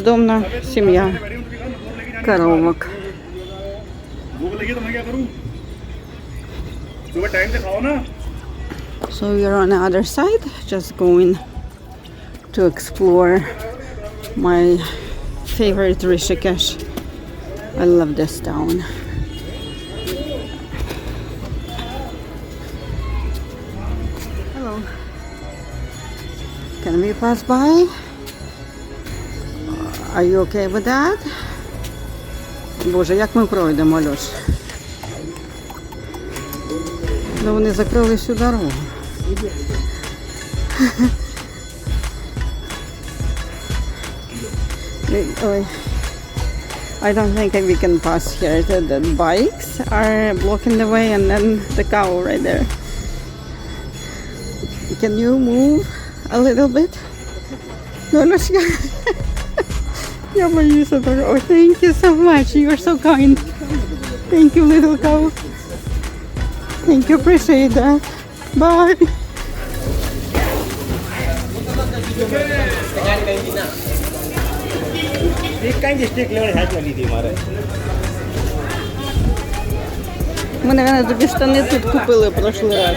бездомна сім'я коровок. So we are on the other side, just going to explore my favorite Rishikesh. I love this town. Hello. Can we pass by? Are you okay with that? Боже, як ми пройдемо, Альош? Ну вони закрили всю дорогу. Ой. I don't think we can pass here. The, the bikes are blocking the way and then the cow right there. Can you move a little bit? No, no, she- Я боюся дуже. Oh, thank you so much. You are so kind. Thank you, little cow. Thank you, appreciate that. Bye. Ми, мабуть, тобі штани тут купили в прошлий раз.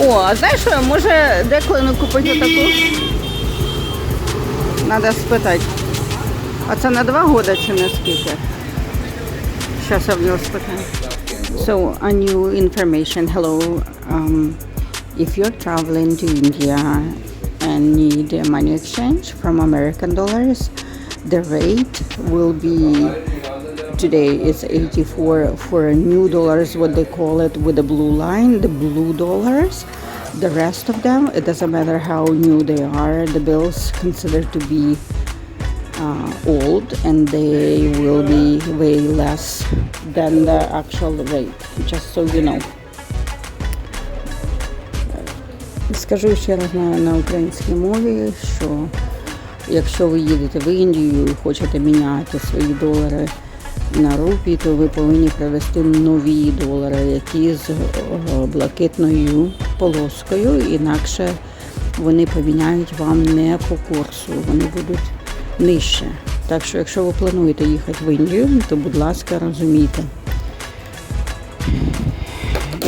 О, а знаєш що, може деколи купити таку? Надо спитати. А це на два года чи на скільки? Зараз я в нього спитаю. So, a new information. Hello. Um, if you're traveling to India and need a money exchange from American dollars, the rate will be today it's 84 for new dollars, what they call it with the blue line, the blue dollars. The rest of them, it doesn't matter how new they are, the bills considered to be uh, old and they will be way less than the actual rate, just so you know. Скажу ще раз на, на українській мові, що якщо ви їдете в Індію і хочете міняти свої долари на рупі, то ви повинні привезти нові долари, які з е, блакитною полоскою, інакше вони поміняють вам не по курсу, вони будуть нижче. Так що, якщо ви плануєте їхати в Індію, то будь ласка, розумійте.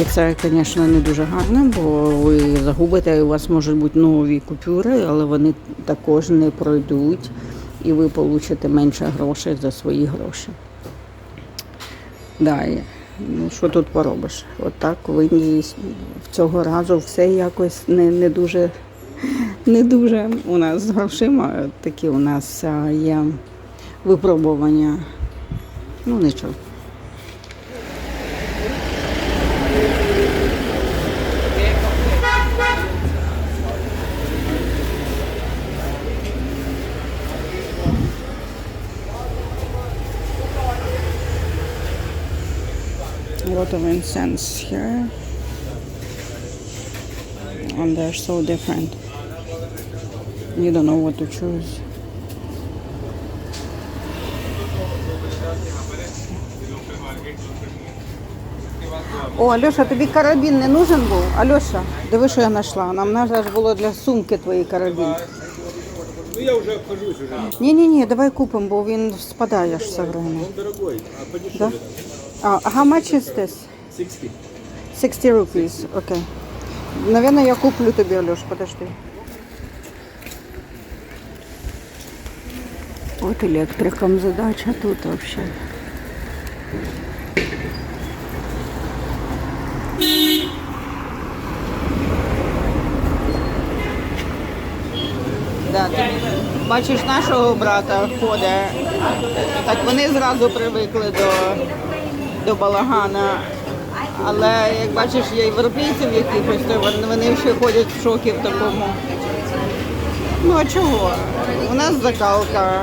І це, звісно, не дуже гарно, бо ви загубите, і у вас можуть бути нові купюри, але вони також не пройдуть, і ви получите менше грошей за свої гроші. Да, ну що тут поробиш? От так в Індії цього разу все якось не, не дуже не дуже у нас з грошима. Такі у нас є випробування. Ну нічого. lot of incense here. And they're so different. You don't know what to choose. О, Альоша, тобі карабін не нужен був? Альоша, диви, що я знайшла. Нам треба ж було для сумки твої карабін. Ну я вже обхожусь уже. Ні, ні, ні, давай купимо, бо він спадає ж все время. Он дорогой, а Да? А, how much is this? 60. 60 rupees, окей. Наверное, я куплю тобі, Альош, подожди. От електрикам задача тут вообще. Да, ти бачиш нашого брата ходить, так вони зразу привикли до, до балагана. Але як бачиш, є європейців якихось, то вони- ще ходять в шокі в такому. Ну а чого? У нас закалка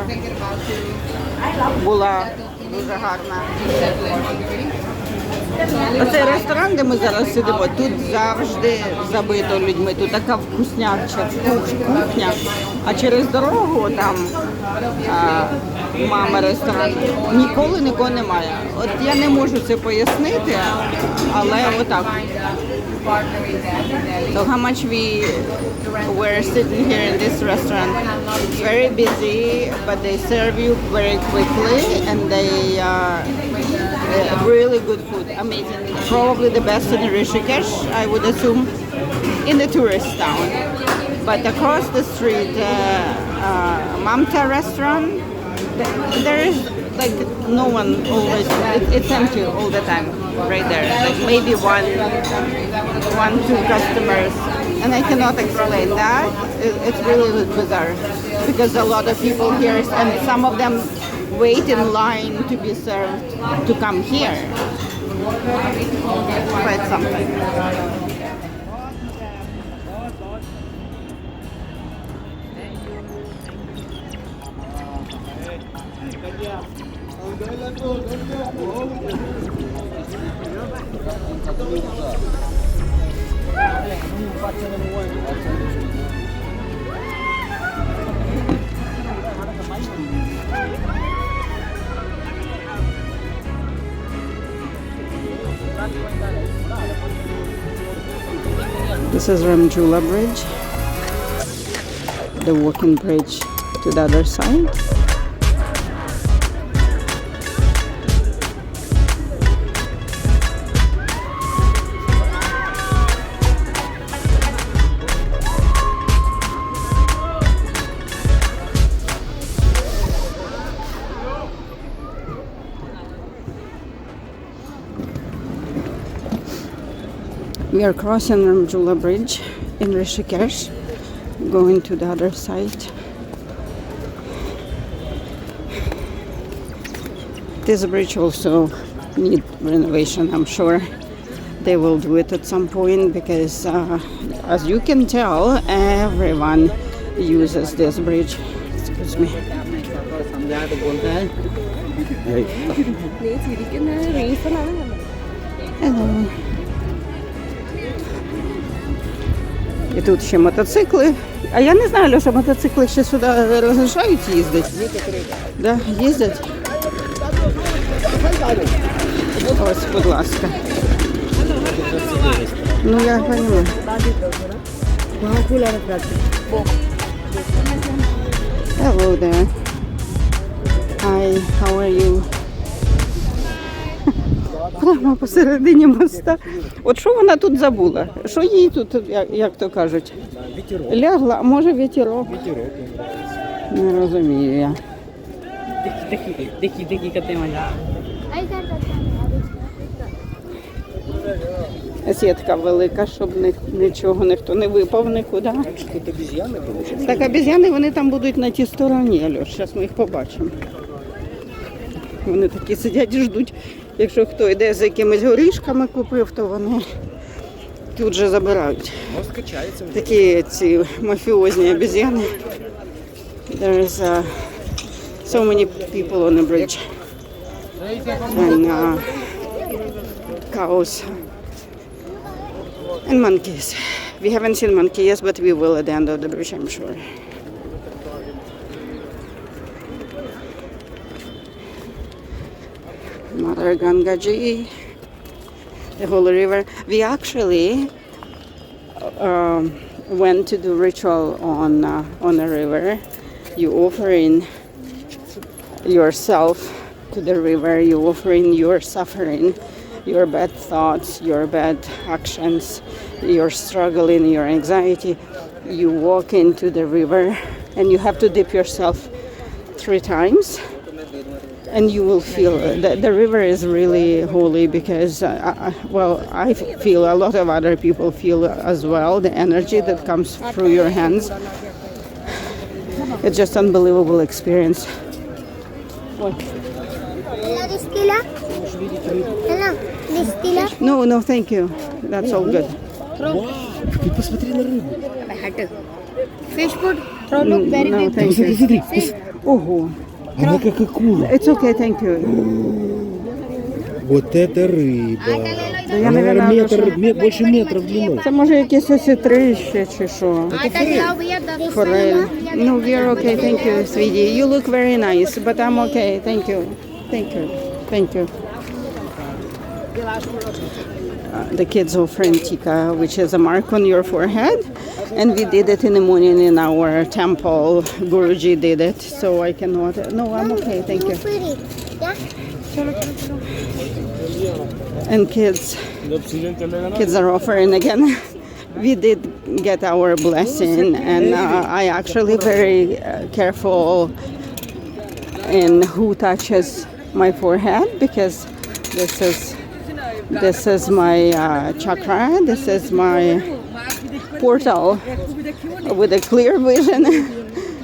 була дуже гарна. Оцей ресторан, де ми зараз сидимо, тут завжди забито людьми. Тут така вкусняча кухня. А через дорогу там а, мама ресторан ніколи нікого немає. От я не можу це пояснити, але отак. So how much we were sitting here in this restaurant? It's very busy, but they serve you very quickly, and they uh, uh, really good food, amazing. Probably the best in Rishikesh, I would assume, in the tourist town. But across the street, uh, uh, Mamta restaurant, there is like no one always. It, it's empty all the time, right there. Like maybe one, one two customers, and I cannot explain that. It, it's really bizarre because a lot of people here, and some of them wait in line to be served to come here. Quite something. This is Ramjula Bridge, the walking bridge to the other side. We are crossing Ramjula Bridge in Rishikesh, going to the other side. This bridge also need renovation, I'm sure. They will do it at some point because, uh, as you can tell, everyone uses this bridge. Excuse me. Hello. І тут ще мотоцикли. А я не знаю, що мотоцикли ще сюди розрішають їздити. Да, їздять. Ось, будь ласка. Ну я поняла. Hello there. Hi, how are you? реклама посередині моста. От що вона тут забула? Що їй тут, як, як то кажуть? Вітерок. Лягла, а може вітерок. Вітерок. Не розумію я. Сітка велика, щоб ні, нічого ніхто не випав нікуди. Так обіз'яни вони там будуть на тій стороні, Альош. Зараз ми їх побачимо. Вони такі сидять і ждуть. Якщо хто йде з якимись горішками купив, то вони тут же забирають. Такі ці мафіозні обезьяни. There is uh, so many people on the bridge. And uh, cows and monkeys. We haven't seen monkeys, but we will at the end of the bridge, I'm sure. Mother Gangaji, the holy river. We actually um, went to do ritual on uh, on the river. You offer in yourself to the river. You offer in your suffering, your bad thoughts, your bad actions, your struggling, your anxiety. You walk into the river, and you have to dip yourself three times and you will feel that the river is really holy because uh, I- well i f- feel a lot of other people feel as well the energy that comes through your hands it's just unbelievable experience Hello, Distilla. Hello, Distilla. no no thank you that's all good Ты посмотри на рыбу. Fish food. Throw look very no big. thank you See, Ого. Она как акула. it's okay thank you Вот это рыба. Да я Она, наверное, наверное метр, ме- больше метра в длину. це може якісь осітри ще чи що Ata dilaw biya the Forel. No, we're okay. Thank you, sweetie. You look very nice, but I'm okay. Thank you. Thank you. Thank you. the kids offer Tika, which is a mark on your forehead. And we did it in the morning in our temple. Guruji did it, so I cannot. No, I'm okay, thank you. And kids, kids are offering again. We did get our blessing, and uh, I actually very uh, careful in who touches my forehead because this is this is my uh, chakra. This is my portal with a clear vision.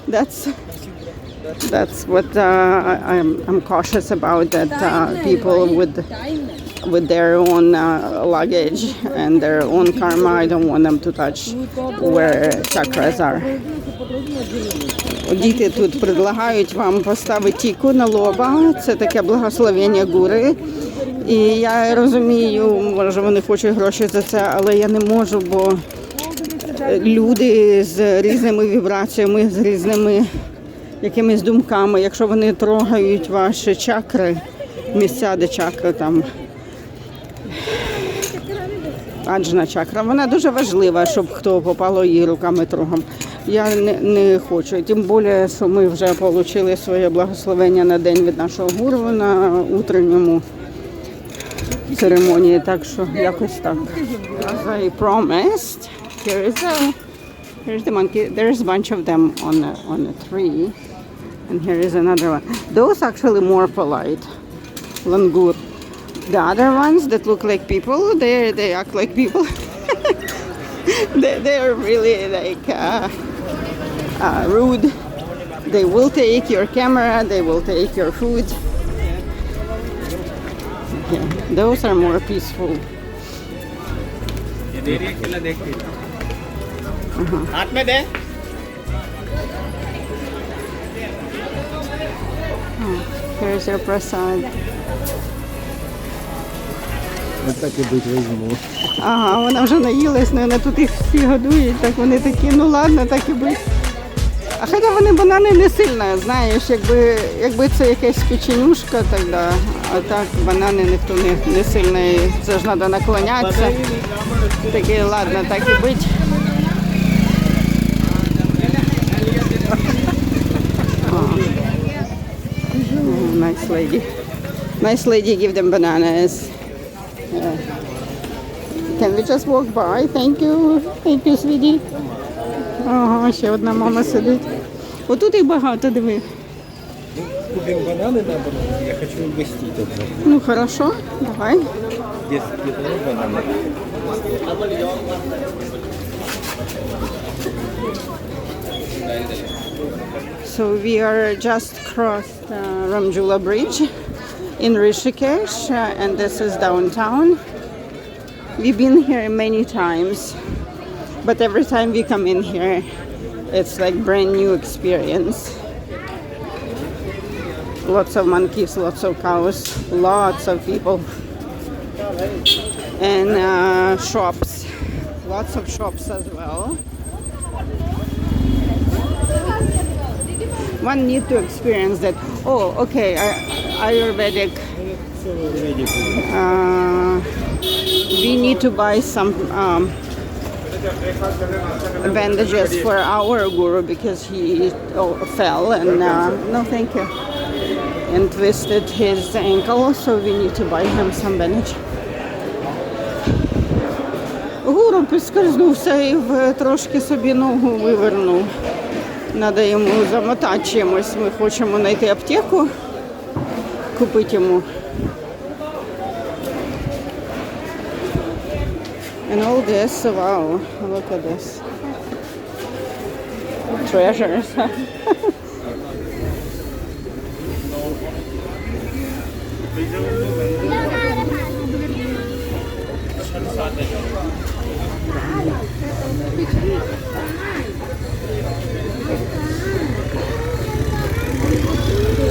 that's that's what uh, I'm, I'm cautious about. That uh, people with with their own uh, luggage and their own karma, I don't want them to touch where chakras are. Діти тут предлагають вам поставити тіку на лоба. Це таке благословення гури. І я розумію, може вони хочуть гроші за це, але я не можу, бо люди з різними вібраціями, з різними якимись думками, якщо вони трогають ваші чакри, місця, де чакри там. Аджна чакра, вона дуже важлива, щоб хто попало її руками трогом. Я не, не хочу. Тим більше, що ми вже отримали своє благословення на день від нашого гуру на утренньому церемонії. Так що якось так. As I promised, here is a here's the monkey. There's a bunch of them on a, on a tree. And here is another one. Those actually more polite. Langur. The other ones that look like people, they they act like people. they they're really like uh, uh, rude. They will take your camera. They will take your food. Yeah, those are more peaceful. हाथ में दे Here's your prasad. Вот так и быть возьму. Ага, вона вже наїлась, наверное, тут їх всі годують, так вони такі, ну ладно, так і бить. А хоча вони банани не сильно, знаєш, якби, якби це якась печенюшка, тоді, а так банани ніхто не, не сильно, і це ж треба наклонятися. Такі, ладно, так і бить. nice lady. Nice lady give them bananas. Can we just walk by? Thank you. Thank you, sweetie. Ага, ще одна мама сидить. Отут їх багато, диви. Купим бананы на бананы. Я хочу угостить одного. Ну хорошо, давай. Здесь где-то есть бананы. So we are just crossed uh, Ramjula Bridge in Rishikesh, uh, and this is downtown. We've been here many times, but every time we come in here, it's like brand new experience. Lots of monkeys, lots of cows, lots of people, and uh, shops. Lots of shops as well. One need to experience that. Oh, okay. Ay- Ayurvedic. Uh, we need to buy some um, bandages for our guru because he oh, fell and uh, no, thank you, and twisted his ankle. So we need to buy him some bandage. Гуру підскользнувся і в трошки собі ногу вивернув. Надо йому замотати чимось. Ми хочемо знайти аптеку, купити йому. And all this, wow, look at this. Treasures.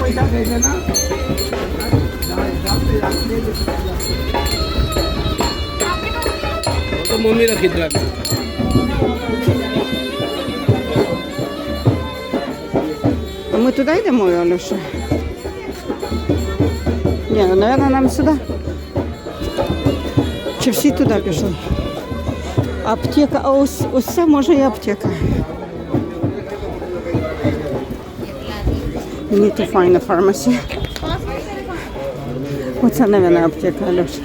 পয়সা দেবে না મમ્મી રાખી જ રાખજો Мы туда идем, ой, Алеша? Не, ну, наверное, нам сюда. Чи все туда пришли? Аптека, а ось, ось це може і аптека. We need to find a pharmacy. Оце, мабуть, аптека, Алюша.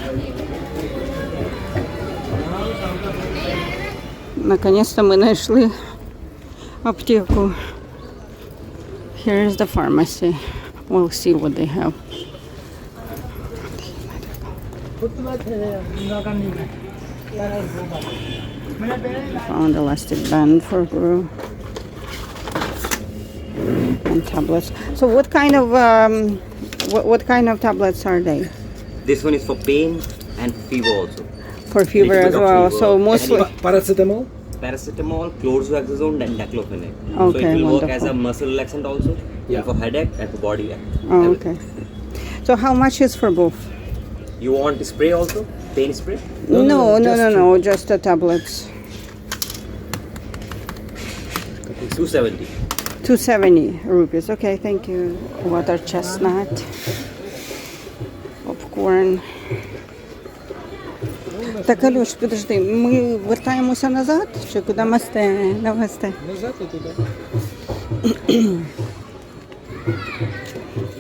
Наконец-то ми знайшли аптеку. Here is the pharmacy. We'll see what they have. Found elastic band for Guru. and tablets. So what kind of um, what, what kind of tablets are they? This one is for pain and fever also. For fever as well. Fever. So mostly paracetamol. Paracetamol, chlorzoxazone, and diclofenac. Okay, so it will wonderful. work as a muscle relaxant also. Yeah. for headache and for body. Oh, okay. So how much is for both? You want spray also? Pain spray? No, no, no, no, no, no just the tablets. 270. 270 rupees. Okay, thank you. Water chestnut. Popcorn. Так, Алюш, підожди, ми вертаємося назад чи куди масте? Намасте. Назад і туди.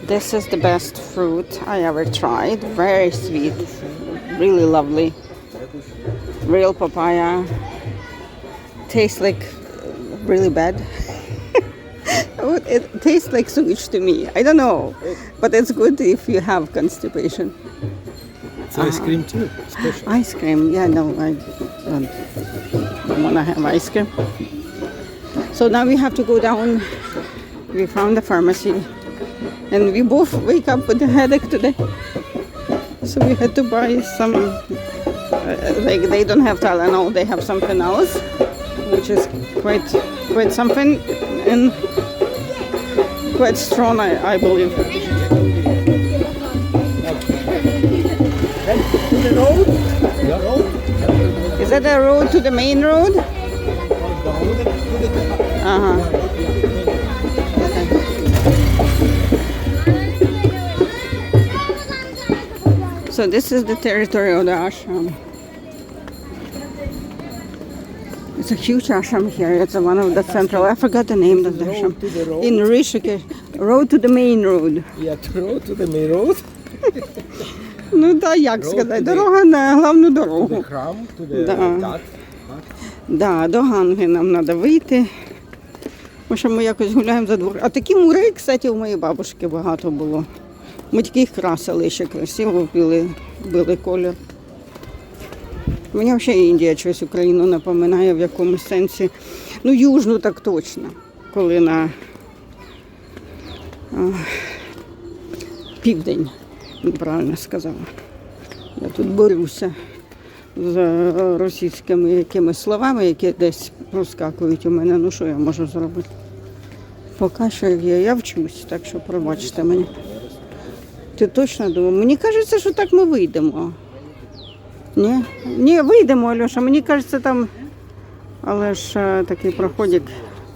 This is the best fruit I ever tried. Very sweet, really lovely. Real papaya. Tastes like really bad. tastes like sewage to me. I don't know, but it's good if you have constipation. It's ice ah. cream too. Special. Ice cream, yeah, no, I don't, don't want to have ice cream. So now we have to go down. We found the pharmacy, and we both wake up with a headache today. So we had to buy some. Uh, like they don't have Tylenol, they have something else, which is quite quite something. And quite strong, I, I believe. Is that the road to the main road? Uh-huh. So this is the territory of the ashram. It's a huge ashram here. It's one of the central. I forgot the name of the ashram. In Rishikesh, road to the main road. Я road to the main road, Ну та як сказати, дорога на the дорогу. храм, Да. Да, до Ганги нам треба вийти. Тому що ми якось гуляємо за двор. А такі мури, кстати, у моєї бабушки багато було. Ми такі їх красили ще красиво, били, били колір. Мені взагалі Індія щось Україну напоминає в якомусь сенсі. Ну, южну так точно, коли на південь, правильно сказала. Я тут борюся з російськими якимись словами, які десь проскакують у мене. Ну що я можу зробити? Поки що є, я вчусь, так що пробачте мені. Ти точно думав? Мені кажеться, що так ми вийдемо. Ні? Ні, вийдемо, Альоша. Мені кажеться, там. Але ж е, такий проходик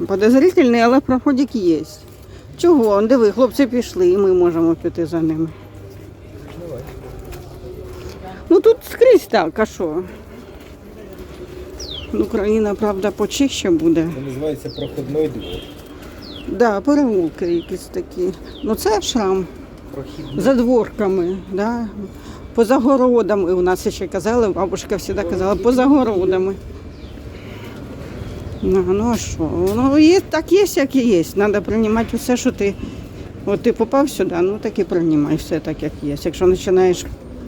подозрительний, але проходик є. Чого? Он, Диви, хлопці пішли, і ми можемо піти за ними. Ну тут скрізь так, а що? Ну, Україна, правда, почище буде. Це називається проходний двор. Да, переулки якісь такі. Ну це шрам. За дворками, да. Поза городами. У нас ще казали, бабушка завжди казала, поза городами. Ну, ну а що? Ну, є, так є, як і є. Треба приймати все, що ти. От ти попав сюди, ну так і приймай все так, як є. Якщо починаєш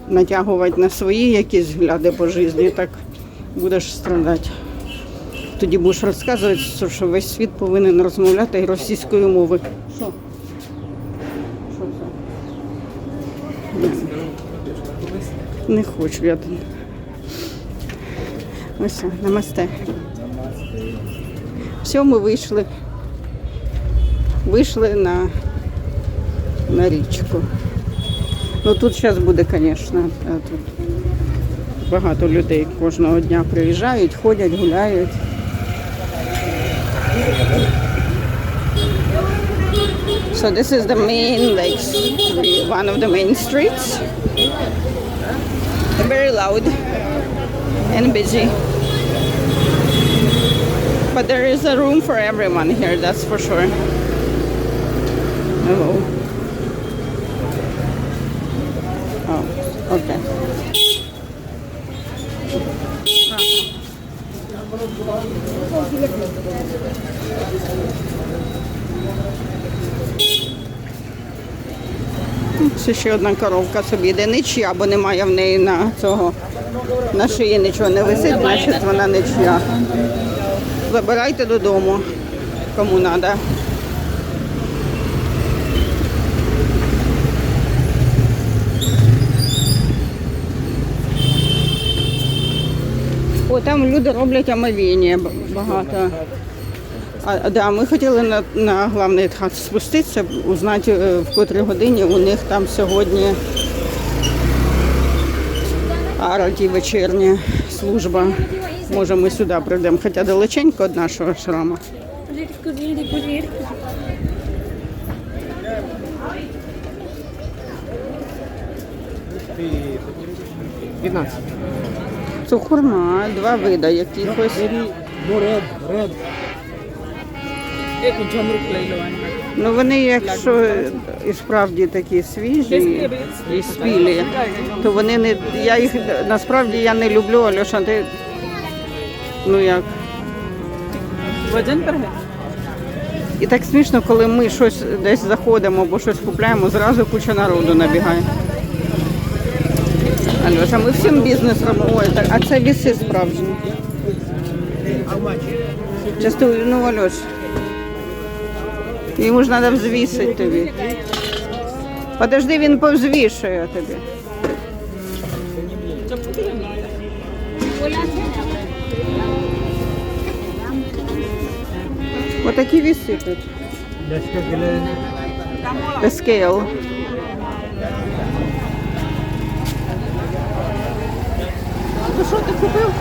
натягувати на свої якісь взгляди по житті, так будеш страдати. Тоді будеш розказувати, що весь світ повинен розмовляти російською мовою. Що? Що це? Не, хочу я. Ось, намасте. Все, ми вийшли. вийшли на, на річку. Ну тут зараз буде, звісно, тут багато людей кожного дня приїжджають, ходять, гуляють. So this is the main, like, one of the main streets. Very loud and busy. But there is a room for everyone here, that's for sure. Hello. Це ще одна коровка собі йде нічия, бо немає в неї на цього на шиї нічого не висить, значить вона нічия. Забирайте додому, кому треба. О, там люди роблять омовіння багато. А, да, ми хотіли на, на главний хат спуститися, узнати, е, в котрій годині у них там сьогодні араті вечірня служба. Може, ми сюди прийдемо, хоча далеченько від нашого шраму. Це хурма, два види якихось. એક જમરૂક લઈ લેવાનું Ну вони, якщо і справді такі свіжі і спілі, то вони не я їх насправді я не люблю, Альоша, ти ну як і так смішно, коли ми щось десь заходимо або щось купляємо, зразу куча народу набігає. Альоша, ми всім бізнес робимо. Ой, так, а це ліси справжні. Часто ну Альош. Йому ж треба взвісити тобі. Подожди, він повзвішує тобі. Отакі віси тут. The scale. Ну що ти купив?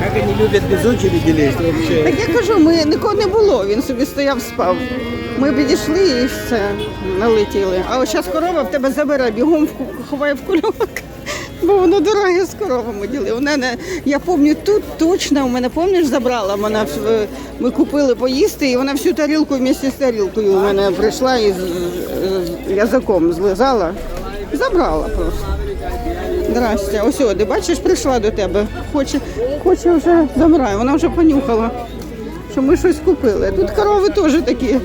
Как они любят без очереди лезть вообще. Так я кажу, ми нікого не було, він собі стояв, спав. Ми підійшли і все, налетіли. А от зараз корова в тебе забере, бігом ховає в кульок. Бо воно дороге з коровами діли. Вона не, я пам'ятаю, тут точно у мене, пам'ятаєш, забрала. Вона ми купили поїсти, і вона всю тарілку вместе з тарілкою у мене прийшла і з, з язиком злизала. Забрала просто. Здрасте. Ось, о, ти бачиш, прийшла до тебе. Хоче, хоче вже забирає. Вона вже понюхала, що ми щось купили. Тут корови теж такі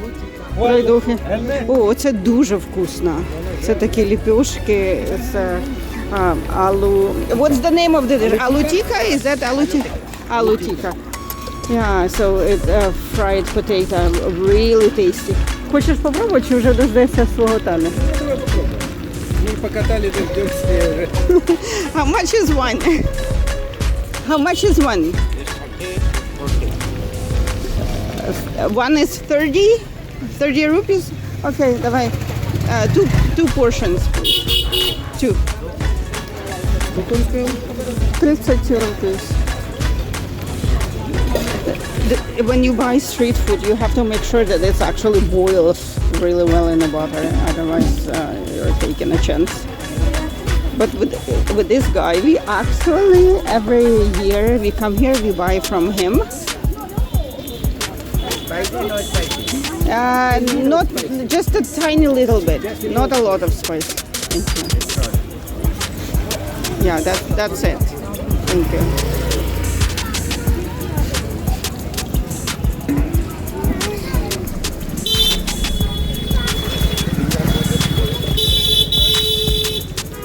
райдухи. О, це дуже вкусно. Це такі ліпешки з а, алу. What's the name of the dish? Алутіка? Is that алутіка? Алутіка. Yeah, so it's uh, fried potato, really tasty. Хочеш попробувати чи вже дождешся свого тану? Мы покатали дождемся уже. How much is one? How much is one? One is 30? 30 rupees? Okay, давай. Uh, two, two portions, please. Two. 30 rupees. The- When you buy street food, you have to make sure that it's actually boiled really well in the butter. Otherwise, uh, you're taking a chance. But with with this guy, we actually every year we come here, we buy from him. Uh, not just a tiny little bit, not a lot of spice. Thank you. Yeah, that that's it. Thank you.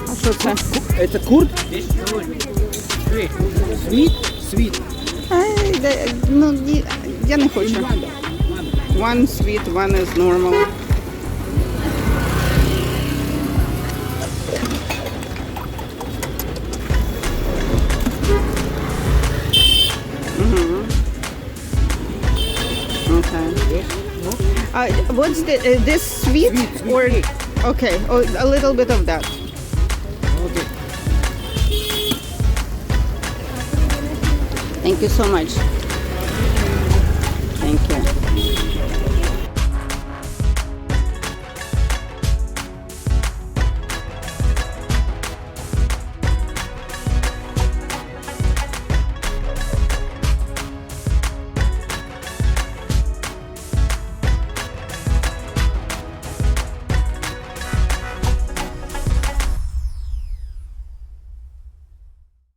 А що це? Это курт? Свит? Свит. Ай, да- ну, ні, я не хочу. One sweet, one is normal. Mm-hmm. Uh, what's the, uh, this sweet, sweet, sweet or cake. okay oh, a little bit of that okay. thank you so much